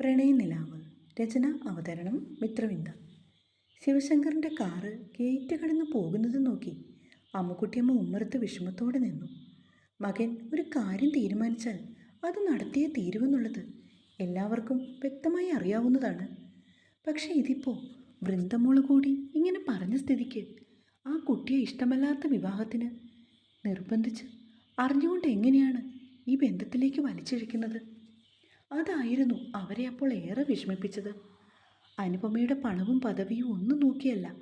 പ്രണയനിലാവ്. രചന അവതരണം Mithravinda. ശിവശങ്കറിന്റെ car gate കടന്ന് പോകുന്നത് നോക്കി അമ്മുക്കുട്ടിയമ്മ ഉമ്മറത്ത് വിഷമത്തോടെ നിന്നു. മകൻ ഒരു കാര്യം തീരുമാനിച്ചാൽ അത് നടത്തിയേ തീരുവെന്നുള്ളത് എല്ലാവർക്കും വ്യക്തമായി അറിയാവുന്നതാണ്. പക്ഷേ ഇതിപ്പോൾ വൃന്ദമോൾ കൂടി ഇങ്ങനെ പറഞ്ഞ സ്ഥിതിക്ക് ആ കുട്ടിയെ ഇഷ്ടമല്ലാത്ത വിവാഹത്തിന് നിർബന്ധിച്ച് അറിഞ്ഞുകൊണ്ട് എങ്ങനെയാണ് ഈ ബന്ധത്തിലേക്ക് വലിച്ചിഴക്കുന്നത്? അതായിരുന്നു അവരെ അപ്പോൾ ഏറെ വിഷമിപ്പിച്ചത്. അനുപമയുടെ പണവും പദവിയും ഒന്നും നോക്കിയല്ല.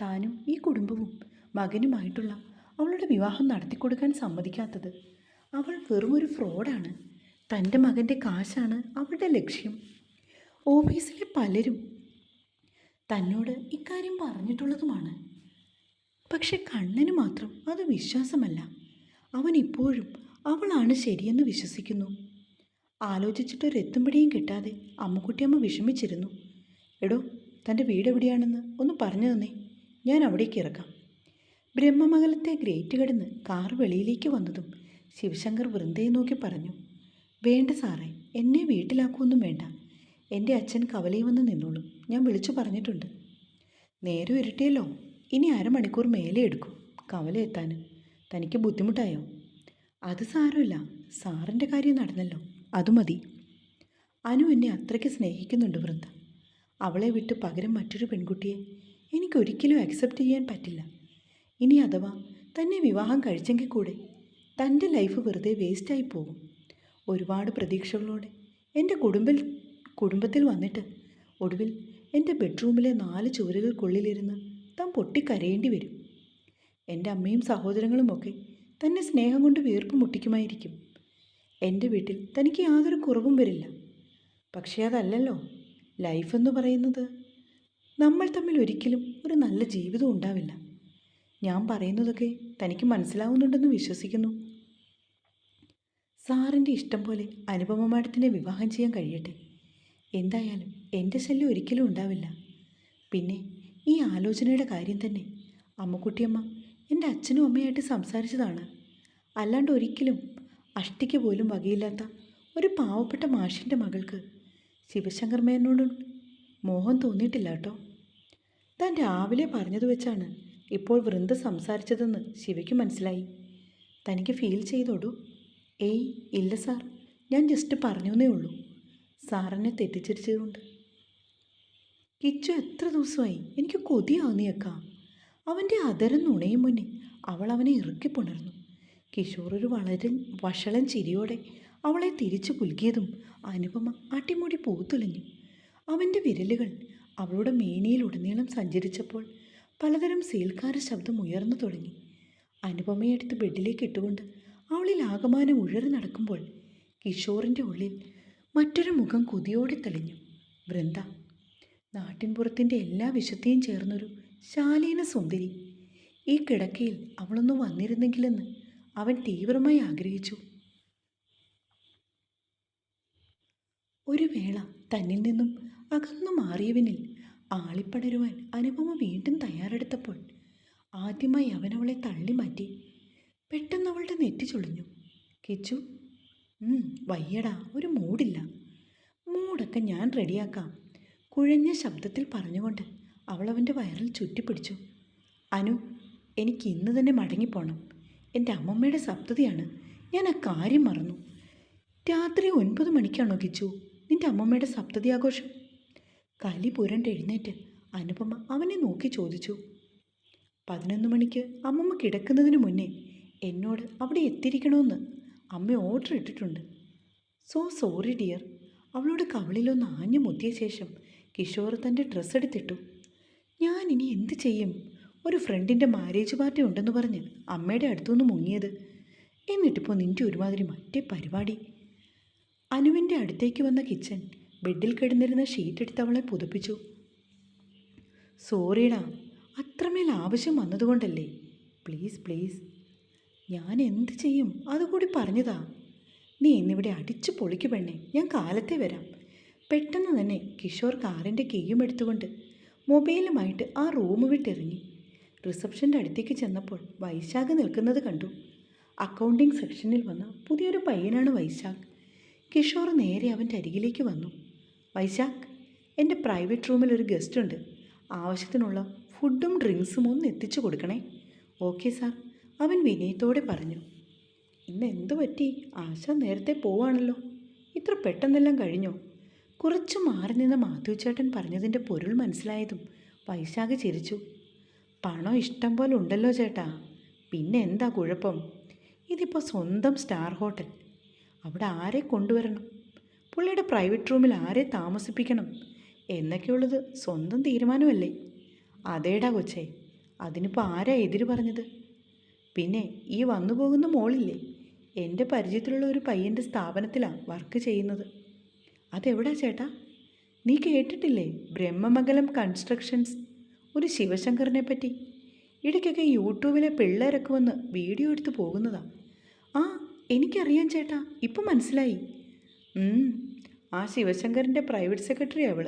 താനും ഈ കുടുംബവും മകനുമായിട്ടുള്ള അവളുടെ വിവാഹം നടത്തിക്കൊടുക്കാൻ സമ്മതിക്കാത്തത്. അവൾ വെറും ഒരു ഫ്രോഡാണ്. തന്റെ മകന്റെ കാശാണ് അവളുടെ ലക്ഷ്യം. ഓഫീസിലെ പലരും തന്നോട് ഇക്കാര്യം പറഞ്ഞിട്ടുള്ളതുമാണ്. പക്ഷെ കണ്ണന് മാത്രം അത് വിശ്വാസമല്ല. അവൻ ഇപ്പോഴും അവളാണ് ശരിയെന്ന് വിശ്വസിക്കുന്നു. ആലോചിച്ചിട്ടൊരെത്തും പിടിയും കിട്ടാതെ അമ്മുക്കുട്ടിയമ്മ വിഷമിച്ചിരുന്നു. എടോ തന്റെ വീട് എവിടെയാണെന്ന് ഒന്ന് പറഞ്ഞു തന്നേ. ഞാൻ അവിടേക്ക് ഇറക്കാം. ബ്രഹ്മമംഗലത്തെ ഗ്രേറ്റ് കടന്ന് കാർ വെളിയിലേക്ക് വന്നതും ശിവശങ്കർ വൃന്ദയെ നോക്കി പറഞ്ഞു വേണ്ട സാറേ എന്നെ വീട്ടിലാക്കുമൊന്നും വേണ്ട. എന്റെ അച്ഛൻ കവലയിൽ വന്ന് നിന്നോളും. ഞാൻ വിളിച്ചു പറഞ്ഞിട്ടുണ്ട്. നേരെ ഇരട്ടിയല്ലോ ഇനി അരമണിക്കൂർ മേലെ എടുക്കും കവല എത്താൻ. തനിക്ക് ബുദ്ധിമുട്ടായോ? അത് സാരമില്ല. സാറിന്റെ കാര്യം നടന്നല്ലോ. അത് മതി. അനു എന്നെ അത്രയ്ക്ക് സ്നേഹിക്കുന്നുണ്ട് വൃന്ദ. അവളെ വിട്ട് പകരം മറ്റൊരു പെൺകുട്ടിയെ എനിക്കൊരിക്കലും അക്സെപ്റ്റ് ചെയ്യാൻ പറ്റില്ല. ഇനി അഥവാ തന്നെ വിവാഹം കഴിച്ചെങ്കിൽ കൂടെ തന്റെ ലൈഫ് വെറുതെ വേസ്റ്റായി പോകും. ഒരുപാട് പ്രതീക്ഷകളോടെ എന്റെ കുടുംബ കുടുംബത്തിൽ വന്നിട്ട് ഒടുവിൽ എന്റെ ബെഡ്റൂമിലെ നാല് ചുവരുകൾക്കുള്ളിലിരുന്ന് താൻ പൊട്ടിക്കരയേണ്ടി വരും. എന്റെ അമ്മയും സഹോദരങ്ങളുമൊക്കെ തന്നെ സ്നേഹം കൊണ്ട് വീർപ്പ് മുട്ടിക്കുമായിരിക്കും. എന്റെ വീട്ടിൽ തനിക്ക് യാതൊരു കുറവും വരില്ല. പക്ഷേ അതല്ലല്ലോ ലൈഫ് എന്ന് പറയുന്നത്. നമ്മൾ തമ്മിൽ ഒരിക്കലും ഒരു നല്ല ജീവിതം ഉണ്ടാവില്ല. ഞാൻ പറയുന്നതൊക്കെ തനിക്ക് മനസ്സിലാവുന്നുണ്ടെന്ന് വിശ്വസിക്കുന്നു. സാറിന്റെ ഇഷ്ടം പോലെ അനുപമ മാഡത്തിനെ വിവാഹം ചെയ്യാൻ കഴിയട്ടെ. എന്തായാലും എന്റെ ശല്യം ഒരിക്കലും ഉണ്ടാവില്ല. പിന്നെ ഈ ആലോചനയുടെ കാര്യം തന്നെ. അമ്മക്കുട്ടിയമ്മ എന്റെ അച്ഛനും അമ്മയായിട്ട് സംസാരിച്ചതാണ്. അല്ലാണ്ട് ഒരിക്കലും അഷ്ടിക്ക് പോലും വകയില്ലാത്ത ഒരു പാവപ്പെട്ട മാഷിന്റെ മകൾക്ക് ശിവശങ്കർ മേനോട് മോഹം തോന്നിയിട്ടില്ല കേട്ടോ. താൻ രാവിലെ പറഞ്ഞത് വെച്ചാണ് ഇപ്പോൾ വൃന്ദ സംസാരിച്ചതെന്ന് ശിവയ്ക്ക് മനസ്സിലായി. തനിക്ക് ഫീൽ ചെയ്തോടൂ ഏയ് ഇല്ല സാർ ഞാൻ ജസ്റ്റ് പറഞ്ഞു എന്നേ ഉള്ളൂ. സാറിനെ തെറ്റിച്ചിരിച്ചതുകൊണ്ട്. കിച്ചു എത്ര ദിവസമായി? എനിക്ക് കൊതിയാവുന്നേക്കാം അവന്റെ അതരം നുണയും മുന്നേ അവൾ അവനെ ഇറുക്കി പുണർന്നു. കിഷോർ ഒരു വളരെ വഷളൻ ചിരിയോടെ അവളെ തിരിച്ചു കുലുക്കിയതും അനുപമ അട്ടിമുടി പൂത്തുലഞ്ഞു അവന്റെ വിരലുകൾ അവളുടെ മേനിയിലുടനീളം സഞ്ചരിച്ചപ്പോൾ പലതരം സീൽക്കാര ശബ്ദം ഉയർന്നു തുടങ്ങി. അനുപമയെടുത്ത് ബെഡിലേക്ക് ഇട്ടുകൊണ്ട് അവളിൽ ആകമാനം ഉഴറി നടക്കുമ്പോൾ കിഷോറിന്റെ ഉള്ളിൽ മറ്റൊരു മുഖം കൊതിയോടെ തെളിഞ്ഞു. വൃന്ദ നാട്ടിൻപുറത്തിന്റെ എല്ലാ വിശുദ്ധിയും ചേർന്നൊരു ശാലീന സുന്ദരി. ഈ കിടക്കയിൽ അവളൊന്നും വന്നിരുന്നെങ്കിലെന്ന് അവൻ തീവ്രമായി ആഗ്രഹിച്ചു. ഒരു വേള തന്നിൽ നിന്നും അകന്നു മാറിയവനിൽ ആളിപ്പടരുവാൻ അനുപമ വീണ്ടും തയ്യാറെടുത്തപ്പോൾ ആദ്യമായി അവൻ അവളെ തള്ളി മാറ്റി പെട്ടെന്ന് അവളുടെ നെറ്റി ചൊളിഞ്ഞു. കിച്ചു "ഉം, വയ്യടാ ഒരു മൂടില്ല. മൂടൊക്കെ ഞാൻ റെഡിയാക്കാം കുഴഞ്ഞ ശബ്ദത്തിൽ പറഞ്ഞുകൊണ്ട് അവൾ അവന്റെ വയറിൽ ചുറ്റിപ്പിടിച്ചു. അനു എനിക്ക് ഇന്ന് തന്നെ മടങ്ങിപ്പോണം. എന്റെ അമ്മമ്മയുടെ സപ്തതിയാണ്. ഞാൻ ആ കാര്യം മറന്നു. രാത്രി ഒൻപത് മണിക്കാണോ കിച്ചു നിന്റെ അമ്മമ്മയുടെ സപ്തതി ആഘോഷം കലി പുരണ്ട് എഴുന്നേറ്റ് അനുപമ അവനെ നോക്കി ചോദിച്ചു. പതിനൊന്ന് മണിക്ക് അമ്മമ്മ കിടക്കുന്നതിന് മുന്നേ എന്നോട് അവിടെ എത്തിയിരിക്കണമെന്ന് അമ്മ ഓർഡർ ഇട്ടിട്ടുണ്ട്. സോ സോറി ഡിയർ അവളോട് കവിളിലൊന്ന് ആഞ്ഞു മുത്തിയ ശേഷം കിഷോർ തന്റെ ഡ്രസ്സ് എടുത്തിട്ടു. ഞാൻ ഇനി എന്ത് ചെയ്യും? ഒരു ഫ്രണ്ടിന്റെ മാരേജ് പാർട്ടി ഉണ്ടെന്ന് പറഞ്ഞ് അമ്മയുടെ അടുത്തുനിന്ന് മുങ്ങിയത്. എന്നിട്ടിപ്പോൾ നിന്റെ ഒരുമാതിരി മറ്റേ പരിപാടി. അനുവിന്റെ അടുത്തേക്ക് വന്ന കിച്ചൻ ബെഡിൽ കിടന്നിരുന്ന ഷീറ്റ് എടുത്ത് അവളെ പുതപ്പിച്ചു. സോറിയടാ അത്രമേൽ ആവശ്യം വന്നതുകൊണ്ടല്ലേ? പ്ലീസ് പ്ലീസ് ഞാൻ എന്ത് ചെയ്യും? അതുകൂടി പറഞ്ഞതാ. നീ എന്നിവിടെ അടിച്ചു പൊളിക്ക് പെണ്ണെ. ഞാൻ കാലത്തെ വരാം. പെട്ടെന്ന് തന്നെ കിഷോർ കാറിന്റെ കീയും എടുത്തുകൊണ്ട് മൊബൈലുമായിട്ട് ആ റൂം വിട്ടിറങ്ങി. റിസപ്ഷന്റെ അടുത്തേക്ക് ചെന്നപ്പോൾ വൈശാഖ് നിൽക്കുന്നത് കണ്ടു. അക്കൗണ്ടിംഗ് സെക്ഷനിൽ വന്ന പുതിയൊരു പയ്യനാണ് വൈശാഖ്. കിഷോർ നേരെ അവന്റെ അരികിലേക്ക് വന്നു. വൈശാഖ് എന്റെ പ്രൈവറ്റ് റൂമിൽ ഒരു ഗസ്റ്റ് ഉണ്ട് ആവശ്യത്തിനുള്ള ഫുഡും ഡ്രിങ്ക്സും ഒന്ന് എത്തിച്ചു കൊടുക്കണേ. ഓക്കെ സാർ അവൻ വിനയത്തോടെ പറഞ്ഞു. ഇന്ന് എന്തു പറ്റി? ആശ നേരത്തെ പോവാണല്ലോ. ഇത്ര പെട്ടെന്നെല്ലാം കഴിഞ്ഞോ? കുറച്ച് മാറി നിന്ന മാധു ചേട്ടൻ പറഞ്ഞതിന്റെ പൊരുൾ മനസ്സിലായതും വൈശാഖ് ചിരിച്ചു. പണം ഇഷ്ടം പോലെ ഉണ്ടല്ലോ ചേട്ടാ. പിന്നെ എന്താ കുഴപ്പം? ഇതിപ്പോൾ സ്വന്തം സ്റ്റാർ ഹോട്ടൽ. അവിടെ ആരെ കൊണ്ടുവരണം? പുള്ളിയുടെ പ്രൈവറ്റ് റൂമിൽ ആരെ താമസിപ്പിക്കണം? എന്നൊക്കെയുള്ളത് സ്വന്തം തീരുമാനമല്ലേ? അതേടാ കൊച്ചേ അതിനിപ്പോൾ ആരാ എതിര് പറഞ്ഞത്? പിന്നെ ഈ വന്നു പോകുന്ന മോളില്ലേ? എന്റെ പരിചയത്തിലുള്ള ഒരു പയ്യന്റെ സ്ഥാപനത്തിലാണ് വർക്ക് ചെയ്യുന്നത്. അതെവിടാ ചേട്ടാ? നീ കേട്ടിട്ടില്ലേ? ബ്രഹ്മമംഗലം കൺസ്ട്രക്ഷൻസ് ഒരു ശിവശങ്കറിനെ പറ്റി. ഇടയ്ക്കൊക്കെ യൂട്യൂബിലെ പിള്ളേരൊക്കെ വന്ന് വീഡിയോ എടുത്ത് പോകുന്നതാ. ആ എനിക്കറിയാം ചേട്ടാ ഇപ്പം മനസ്സിലായി. ആ ശിവശങ്കറിന്റെ പ്രൈവറ്റ് സെക്രട്ടറി അവൾ.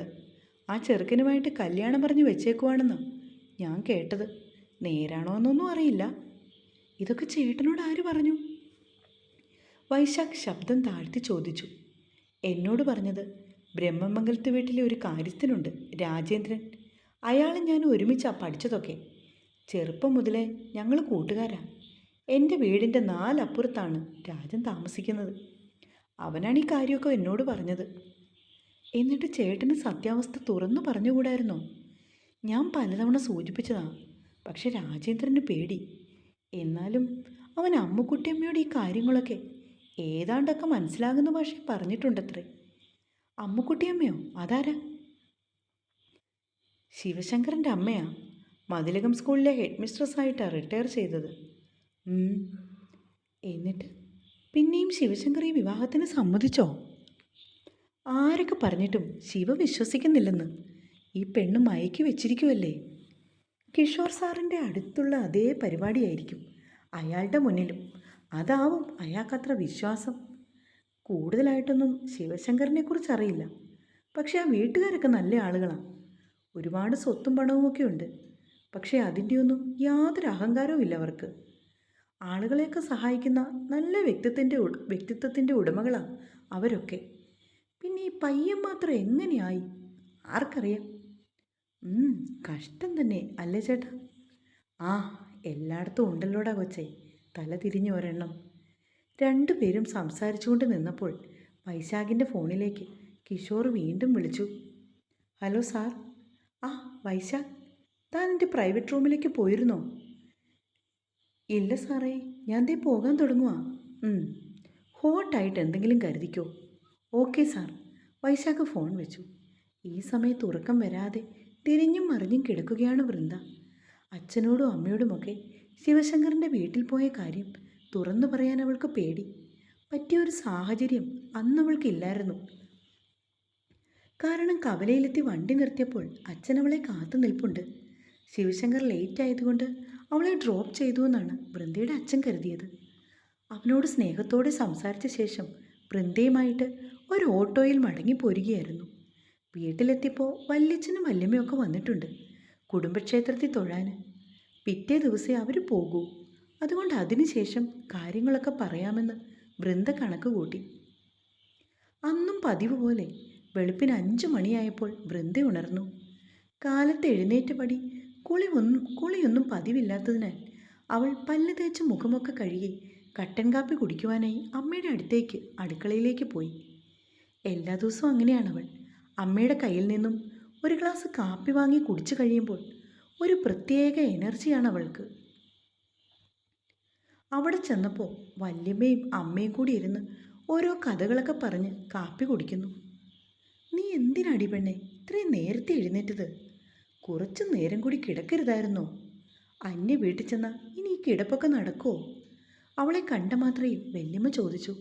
ആ ചെറുക്കനുമായിട്ട് കല്യാണം പറഞ്ഞ് വെച്ചേക്കുവാണെന്ന് ഞാൻ കേട്ടത്. നേരാണോ എന്നൊന്നും അറിയില്ല. ഇതൊക്കെ ചേട്ടനോട് ആര് പറഞ്ഞു? വൈശാഖ് ശബ്ദം താഴ്ത്തി ചോദിച്ചു. എന്നോട് പറഞ്ഞത് ബ്രഹ്മമംഗലത്ത് വീട്ടിലെ ഒരു കാര്യസ്ഥനുണ്ട് രാജേന്ദ്രൻ. അയാളും ഞാൻ ഒരുമിച്ചാണ് പഠിച്ചതൊക്കെ. ചെറുപ്പം മുതലേ ഞങ്ങൾ കൂട്ടുകാരാ. എന്റെ വീടിന്റെ നാലപ്പുറത്താണ് രാജൻ താമസിക്കുന്നത്. അവനാണ് ഈ കാര്യമൊക്കെ എന്നോട് പറഞ്ഞത്. എന്നിട്ട് ചേട്ടന് സത്യാവസ്ഥ തുറന്നു പറഞ്ഞുകൂടായിരുന്നോ? ഞാൻ പലതവണ സൂചിപ്പിച്ചതാണ് പക്ഷെ രാജേന്ദ്രന് പേടി. എന്നാലും അവൻ അമ്മുക്കുട്ടിയമ്മയോട് ഈ കാര്യങ്ങളൊക്കെ ഏതാണ്ടൊക്കെ മനസ്സിലാകുന്ന ഭാഷ പറഞ്ഞിട്ടുണ്ടത്രേ. അമ്മുക്കുട്ടിയമ്മയോ? അതാരാ? ശിവശങ്കറിന്റെ അമ്മയാ. മതിലകം സ്കൂളിലെ ഹെഡ് മിസ്ട്രസ്സായിട്ടാണ് റിട്ടയർ ചെയ്തത്. എന്നിട്ട് പിന്നെയും ശിവശങ്കർ ഈ വിവാഹത്തിന് സമ്മതിച്ചോ? ആരൊക്കെ പറഞ്ഞിട്ടും ശിവ വിശ്വസിക്കുന്നില്ലെന്ന് ഈ പെണ്ണ് മയക്കി വെച്ചിരിക്കുമല്ലേ കിഷോർ സാറിന്റെ അടുത്തുള്ള അതേ പരിപാടിയായിരിക്കും അയാളുടെ മുന്നിലും. അതാവും അയാൾക്കത്ര വിശ്വാസം. കൂടുതലായിട്ടൊന്നും ശിവശങ്കറിനെക്കുറിച്ച് അറിയില്ല പക്ഷെ ആ വീട്ടുകാരൊക്കെ നല്ല ആളുകളാണ് ഒരുപാട് സ്വത്തും പണവും ഒക്കെ ഉണ്ട്. പക്ഷേ അതിന്റെയൊന്നും യാതൊരു അഹങ്കാരവും ഇല്ല അവർക്ക്. ആളുകളെയൊക്കെ സഹായിക്കുന്ന നല്ല വ്യക്തിത്വത്തിന്റെ വ്യക്തിത്വത്തിന്റെ ഉടമകളാണ് അവരൊക്കെ. പിന്നെ ഈ പയ്യൻ മാത്രം എങ്ങനെയായി? ആർക്കറിയാം? കഷ്ടം തന്നെ അല്ലേ ചേട്ടാ? ആ എല്ലായിടത്തും ഉണ്ടല്ലോടാ കൊച്ചേ തല തിരിഞ്ഞു ഒരെണ്ണം. രണ്ടുപേരും സംസാരിച്ചുകൊണ്ട് നിന്നപ്പോൾ വൈശാഖിന്റെ ഫോണിലേക്ക് കിഷോർ വീണ്ടും വിളിച്ചു. Hello sir. ആ വൈശാഖ് താൻ എന്റെ പ്രൈവറ്റ് റൂമിലേക്ക് പോയിരുന്നോ? ഇല്ല സാറേ ഞാൻ ദേ പോകാൻ തുടങ്ങുക ഹോട്ടായിട്ട് എന്തെങ്കിലും കരുതിക്കോ. ഓക്കെ സാർ വൈശാഖ് ഫോൺ വെച്ചു. ഈ സമയത്ത് ഉറക്കം വരാതെ തിരിഞ്ഞും മറിഞ്ഞും കിടക്കുകയാണ് വൃന്ദ. അച്ഛനോടും അമ്മയോടുമൊക്കെ ശിവശങ്കറിന്റെ വീട്ടിൽ പോയ കാര്യം തുറന്നു പറയാൻ അവൾക്ക് പേടി. പറ്റിയൊരു സാഹചര്യം അന്നവൾക്ക് ഇല്ലായിരുന്നു. കാരണം കവലയിലെത്തി വണ്ടി നിർത്തിയപ്പോൾ അച്ഛൻ അവളെ കാത്തു നിൽപ്പുണ്ട്. ശിവശങ്കർ ലേറ്റ് ആയതുകൊണ്ട് അവളെ ഡ്രോപ്പ് ചെയ്തു എന്നാണ് വൃന്ദയുടെ അച്ഛൻ കരുതിയത്. അവനോട് സ്നേഹത്തോടെ സംസാരിച്ച ശേഷം വൃന്ദയുമായിട്ട് ഒരു ഓട്ടോയിൽ മടങ്ങി പോരുകയായിരുന്നു. വീട്ടിലെത്തിയപ്പോൾ വല്യച്ഛനും വല്യമ്മയൊക്കെ വന്നിട്ടുണ്ട്. കുടുംബക്ഷേത്രത്തിൽ തൊഴാൻ പിറ്റേ ദിവസേ അവർ പോകൂ. അതുകൊണ്ട് അതിനുശേഷം കാര്യങ്ങളൊക്കെ പറയാമെന്ന് വൃന്ദ കണക്ക് കൂട്ടി. അന്നും പതിവ് പോലെ വെളുപ്പിന് അഞ്ചു മണിയായപ്പോൾ വൃന്ദ ഉണർന്നു. കാലത്ത് എഴുന്നേറ്റ പടി കുളി ഒന്നും കുളിയൊന്നും പതിവില്ലാത്തതിനാൽ അവൾ പല്ല് തേച്ച് മുഖമൊക്കെ കഴുകി കട്ടൻ കാപ്പി കുടിക്കുവാനായി അമ്മയുടെ അടുത്തേക്ക് അടുക്കളയിലേക്ക് പോയി. എല്ലാ ദിവസവും അങ്ങനെയാണവൾ. അമ്മയുടെ കയ്യിൽ നിന്നും ഒരു ഗ്ലാസ് കാപ്പി വാങ്ങി കുടിച്ചു കഴിയുമ്പോൾ ഒരു പ്രത്യേക എനർജിയാണ് അവൾക്ക്. അവിടെ ചെന്നപ്പോൾ വല്യമ്മയും അമ്മയും കൂടി ഇരുന്ന് ഓരോ കഥകളൊക്കെ പറഞ്ഞ് കാപ്പി കുടിക്കുന്നു. നീ എന്തിനാടി പെണ്ണെ ഇത്രയും നേരത്തെ എഴുന്നേറ്റത്? കുറച്ചു നേരം കൂടി കിടക്കരുതായിരുന്നോ? അന്യ വീട്ടിൽ ചെന്ന ഇനി ഈ കിടപ്പൊക്കെ നടക്കുമോ അവളെ കണ്ട മാത്രേ വല്യമ്മ ചോദിച്ചു.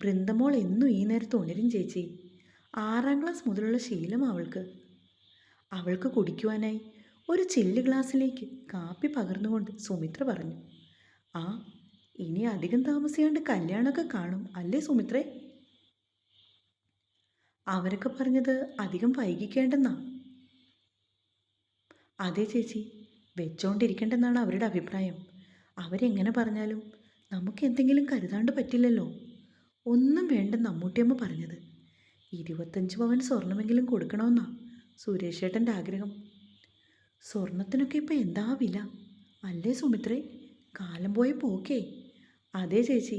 വൃന്ദമോൾ എന്നും ഈ നേരത്ത് ഉണരും ചേച്ചി. ആറാം ക്ലാസ് മുതലുള്ള ശീലം അവൾക്ക്. അവൾക്ക് കുടിക്കുവാനായി ഒരു ചില്ല് ഗ്ലാസ്സിലേക്ക് കാപ്പി പകർന്നുകൊണ്ട് സുമിത്ര പറഞ്ഞു. ആ ഇനി അധികം താമസിയാണ്ട് കല്യാണമൊക്കെ കാണും അല്ലേ സുമിത്രേ? അവരൊക്കെ പറഞ്ഞത് അധികം വൈകിക്കേണ്ടെന്നാ. അതെ ചേച്ചി വെച്ചോണ്ടിരിക്കേണ്ടെന്നാണ് അവരുടെ അഭിപ്രായം. അവരെങ്ങനെ പറഞ്ഞാലും നമുക്ക് എന്തെങ്കിലും കരുതാണ്ട് പറ്റില്ലല്ലോ. ഒന്നും വേണ്ടെന്ന് അമ്മൂട്ടിയമ്മ പറഞ്ഞത്. ഇരുപത്തഞ്ച് പവൻ സ്വർണമെങ്കിലും കൊടുക്കണമെന്നാ സുരേഷ് ഏട്ടന്റെ ആഗ്രഹം. സ്വർണത്തിനൊക്കെ ഇപ്പം എന്താ വില? അല്ലേ സുമിത്രേ? കാലം പോയ പോക്കേ. അതേ ചേച്ചി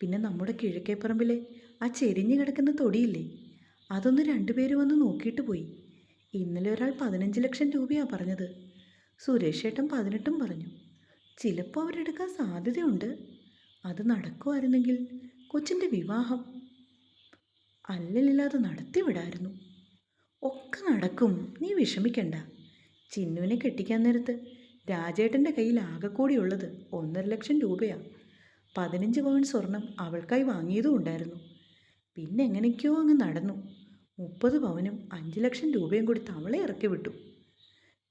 പിന്നെ നമ്മുടെ കിഴക്കേപ്പറമ്പിലെ ആ ചെരിഞ്ഞു കിടക്കുന്ന തൊടിയില്ലേ? അതൊന്ന് രണ്ടുപേര് വന്ന് നോക്കിയിട്ട് പോയി. ഇന്നലെ ഒരാൾ പതിനഞ്ച് ലക്ഷം രൂപയാണ് പറഞ്ഞത്. സുരേഷ് ഏട്ടൻ പതിനെട്ടും പറഞ്ഞു. ചിലപ്പോൾ അവരെടുക്കാൻ സാധ്യതയുണ്ട്. അത് നടക്കുമായിരുന്നെങ്കിൽ കൊച്ചിന്റെ വിവാഹം. അല്ലലില്ലാതെ നടത്തിവിടായിരുന്നു. ഒക്കെ നടക്കും. നീ വിഷമിക്കണ്ട. ചിന്നുവിനെ കെട്ടിക്കാൻ നേരത്ത് രാജേട്ടന്റെ കയ്യിൽ ആകെക്കൂടിയുള്ളത് ഒന്നര ലക്ഷം രൂപയാണ് പതിനഞ്ച് പവൻ സ്വർണം അവൾക്കായി വാങ്ങിയതും ഉണ്ടായിരുന്നു. പിന്നെ എങ്ങനെയൊക്കെയോ അങ്ങ് നടന്നു. മുപ്പത് പവനും അഞ്ച് ലക്ഷം രൂപയും കൂടി അവളെ ഇറക്കി വിട്ടു.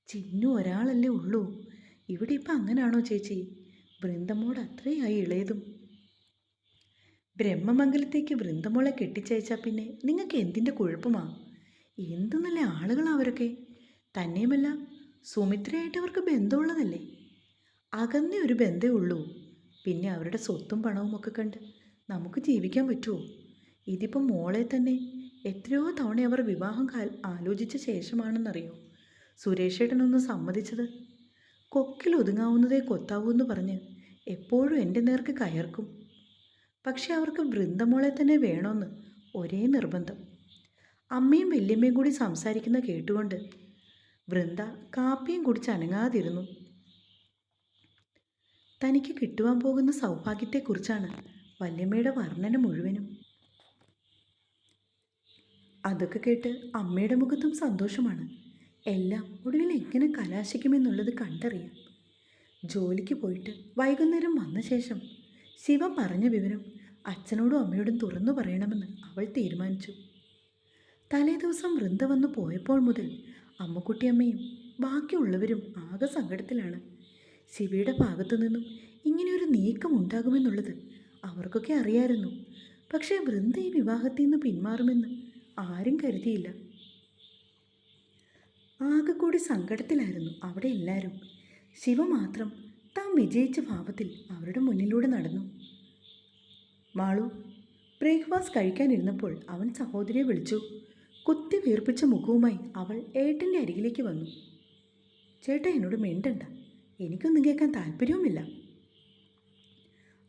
ചിന്നു ഒരാളല്ലേ ഉള്ളൂ. ഇവിടെ ഇപ്പം അങ്ങനാണോ ചേച്ചി? വൃന്ദമോട് അത്രയായി ഇളയതും. ബ്രഹ്മമംഗലത്തേക്ക് വൃന്ദമോളെ കെട്ടിച്ചയച്ചാൽ പിന്നെ നിങ്ങൾക്ക് എന്തിന്റെ കുഴപ്പമാ? എന്ത് നല്ല ആളുകളാണ് അവരൊക്കെ. തന്നെയുമല്ല സുമിത്രയായിട്ട് അവർക്ക് ബന്ധമുള്ളതല്ലേ? അകന്ന ഒരു ബന്ധേ ഉള്ളൂ. പിന്നെ അവരുടെ സ്വത്തും പണവും ഒക്കെ കണ്ട് നമുക്ക് ജീവിക്കാൻ പറ്റുമോ ഇതിപ്പം മോളെ തന്നെ എത്രയോ തവണ അവർ വിവാഹം ആലോചിച്ച ശേഷമാണെന്നറിയോ? സുരേഷേട്ടനൊന്ന് സമ്മതിച്ചത്. കൊക്കിൽ ഒതുങ്ങാവുന്നതേ കൊത്താവൂ എന്ന് പറഞ്ഞ് എപ്പോഴും എന്റെ നേർക്ക് കയർക്കും. പക്ഷെ അവർക്ക് വൃന്ദമോളെ തന്നെ വേണമെന്ന് ഒരേ നിർബന്ധം. അമ്മയും വല്യമ്മയും കൂടി സംസാരിക്കുന്ന കേട്ടുകൊണ്ട് വൃന്ദ കാപ്പിയും കുടിച്ച് അനങ്ങാതിരുന്നു. തനിക്ക് കിട്ടുവാൻ പോകുന്ന സൗഭാഗ്യത്തെക്കുറിച്ചാണ് വല്യമ്മയുടെ വർണന മുഴുവനും. അതൊക്കെ കേട്ട് അമ്മയുടെ മുഖത്തും സന്തോഷമാണ്. എല്ലാം ഒടുവിൽ എങ്ങനെ കലാശിക്കുമെന്നുള്ളത് കണ്ടറിയാം. ജോലിക്ക് പോയിട്ട് വൈകുന്നേരം വന്ന ശേഷം ശിവ പറഞ്ഞ വിവരം അച്ഛനോടും അമ്മയോടും തുറന്നു പറയണമെന്ന് അവൾ തീരുമാനിച്ചു. തലേദിവസം വൃന്ദ വന്നു പോയപ്പോൾ മുതൽ അമ്മക്കുട്ടിയമ്മയും ബാക്കിയുള്ളവരും ആകെ സങ്കടത്തിലാണ്. ശിവയുടെ ഭാഗത്തു നിന്നും ഇങ്ങനെയൊരു നീക്കം ഉണ്ടാകുമെന്നുള്ളത് അവർക്കൊക്കെ അറിയായിരുന്നു. പക്ഷേ വൃന്ദ ഈ വിവാഹത്തിൽ നിന്ന് പിന്മാറുമെന്ന് ആരും കരുതിയില്ല. ആകെ കൂടി സങ്കടത്തിലായിരുന്നു അവിടെ എല്ലാവരും ശിവ മാത്രം താൻ വിജയിച്ച ഭാവത്തിൽ അവരുടെ മുന്നിലൂടെ നടന്നു. മാളു ബ്രേക്ക്ഫാസ്റ്റ് കഴിക്കാനിരുന്നപ്പോൾ അവൻ സഹോദരിയെ വിളിച്ചു. കുത്തി വീർപ്പിച്ച മുഖവുമായി അവൾ ഏട്ടന്റെ അരികിലേക്ക് വന്നു. ചേട്ടാ എന്നോട് മിണ്ടണ്ട. എനിക്കൊന്നും കേൾക്കാൻ താല്പര്യവുമില്ല.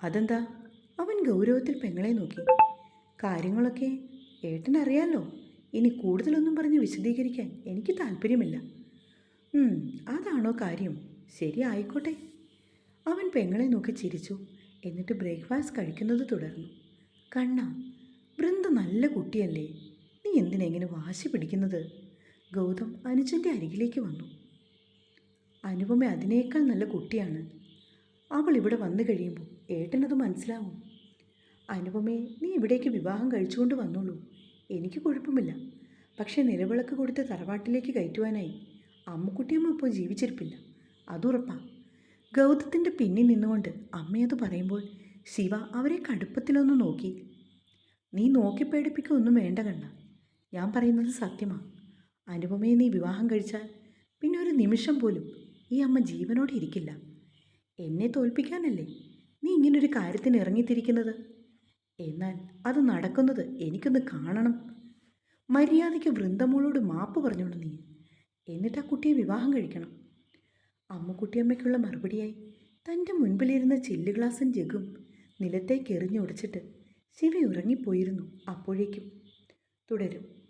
അതെന്താ? അവൻ ഗൗരവത്തിൽ പെങ്ങളെ നോക്കി. കാര്യങ്ങളൊക്കെ ഏട്ടനറിയാലോ? ഇനി കൂടുതലൊന്നും പറഞ്ഞ് വിശദീകരിക്കാൻ എനിക്ക് താല്പര്യമില്ല. അതാണോ കാര്യം. ശരി ആയിക്കോട്ടെ. അവൻ പെങ്ങളെ നോക്കി ചിരിച്ചു. എന്നിട്ട് ബ്രേക്ക്ഫാസ്റ്റ് കഴിക്കുന്നത് തുടർന്നു. കണ്ണ വൃന്ദ നല്ല കുട്ടിയല്ലേ. നീ എന്തിനാ ഇങ്ങനെ വാശി പിടിക്കുന്നത്? ഗൗതം അനുജന്റെ അരികിലേക്ക് വന്നു. അനുപമ അതിനേക്കാൾ നല്ല കുട്ടിയാണ്. അവൾ ഇവിടെ വന്നു കഴിയുമ്പോൾ ഏട്ടനത് മനസ്സിലാവും. അനുപമയെ നീ ഇവിടേക്ക് വിവാഹം കഴിച്ചുകൊണ്ട് വന്നോളൂ. എനിക്ക് കുഴപ്പമില്ല. പക്ഷേ നിലവിളക്ക് കൊടുത്ത് തറവാട്ടിലേക്ക് കയറ്റുവാനായി അമ്മുക്കുട്ടിയമ്മ ഇപ്പോൾ ജീവിച്ചിരിപ്പില്ല. അതുറപ്പാ. ഗൗതത്തിന്റെ പിന്നിൽ നിന്നുകൊണ്ട് അമ്മയത് പറയുമ്പോൾ ശിവ അവരെ കടുപ്പത്തിലൊന്ന് നോക്കി. നീ നോക്കി പേടിപ്പിക്കൊന്നും വേണ്ട കണ്ണ. ഞാൻ പറയുന്നത് സത്യമാണ് അനുപമയെ നീ വിവാഹം കഴിച്ചാൽ പിന്നെ ഒരു നിമിഷം പോലും ഈ അമ്മ ജീവനോടെ ഇരിക്കില്ല. എന്നെ തോൽപ്പിക്കാനല്ലേ നീ ഇങ്ങനൊരു കാര്യത്തിന് ഇറങ്ങിത്തിരിക്കുന്നത്? എന്നാൽ അത് നടക്കുന്നത് എനിക്കൊന്ന് കാണണം. മര്യാദയ്ക്ക് വൃന്ദമോളോട് മാപ്പ് പറഞ്ഞോളൂ നീ. എന്നിട്ട് ആ കുട്ടിയെ വിവാഹം കഴിക്കണം. അമ്മുക്കുട്ടിയമ്മയ്ക്കുള്ള മറുപടിയായി തന്റെ മുൻപിലിരുന്ന ചില്ല് ഗ്ലാസും ജഗും നിലത്തേക്ക് എറിഞ്ഞുടച്ചിട്ട് ശിവ ഉറങ്ങിപ്പോയിരുന്നു അപ്പോഴേക്കും. തുടരും.